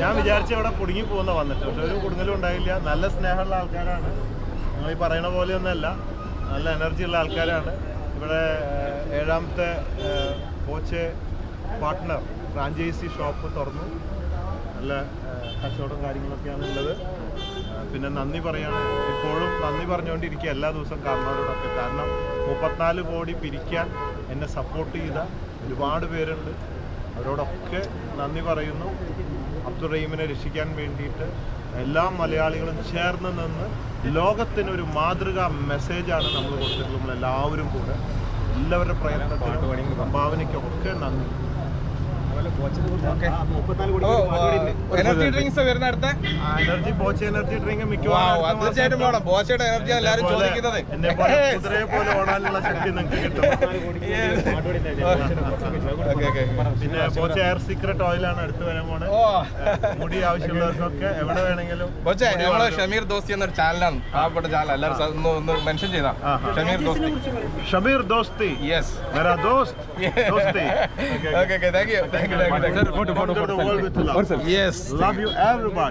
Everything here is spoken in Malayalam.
ഞാൻ വിചാരിച്ചു അവിടെ കുടുങ്ങി പോകുന്ന വന്നിട്ട്. പക്ഷെ ഒരു കുടുങ്ങലും ഉണ്ടായില്ല. നല്ല സ്നേഹമുള്ള ആൾക്കാരാണ്. നിങ്ങൾ ഈ പറയുന്ന പോലെയൊന്നുമല്ല. നല്ല എനർജി ഉള്ള ആൾക്കാരാണ്. ഇവിടെ ഏഴാമത്തെ കോച്ച് പാർട്ട്ണർ ഫ്രാഞ്ചൈസി ഷോപ്പ് തുറന്നു. നല്ല കച്ചവടം കാര്യങ്ങളൊക്കെയാണ് ഉള്ളത്. പിന്നെ നന്ദി പറയാണ്. ഇപ്പോഴും നന്ദി പറഞ്ഞുകൊണ്ടിരിക്കുക എല്ലാ ദിവസവും കാരണവരോടൊക്കെ കാരണം മുപ്പത്തിനാല് കോടി പിരിക്കാൻ എന്നെ സപ്പോർട്ട് ചെയ്ത ഒരുപാട് പേരുണ്ട്. അവരോടൊക്കെ നന്ദി പറയുന്നു. അബ്ദുൾ റഹീമിനെ രക്ഷിക്കാൻ വേണ്ടിയിട്ട് എല്ലാ മലയാളികളും ചേർന്ന് നിന്ന് ലോകത്തിനൊരു മാതൃകാ മെസ്സേജാണ് നമ്മൾ കൊടുത്തിട്ടുള്ളത്. നമ്മളെല്ലാവരും കൂടെ. എല്ലാവരുടെ പ്രയത്നത്തിനും സംഭാവനയ്ക്കൊക്കെ നന്ദി. എനർജി ഡ്രിങ്ക്സ് വരുന്ന അടുത്ത. എനർജി ബോച്ച എനർജി ഡ്രിങ്ക് മിക്കവാറും തീർച്ചയായിട്ടും പോകണം ബോച്ചയുടെ എനർജി എല്ലാവരും ചോദിക്കുന്നത്. പിന്നെ ബോച്ച എയർ സീക്രട്ട് ആണ് അടുത്ത് വരാൻ പോണത് മുടി ആവശ്യമുള്ളവർക്കൊക്കെ എവിടെ വേണമെങ്കിലും ബോച്ച നമ്മൾ ഷമീർ ദോസ്തി എന്നൊരു ചാനലാണ്. പാവപ്പെട്ട ചാനൽ എല്ലാവരും ഒന്ന് മെൻഷൻ ചെയ്താ. ഷമീർ ദോസ്തി. ഷമീർ ദോസ്തി. Yes Dosti. Okay thank you thank you Photo, photo, photo. Yes. Love you, everybody.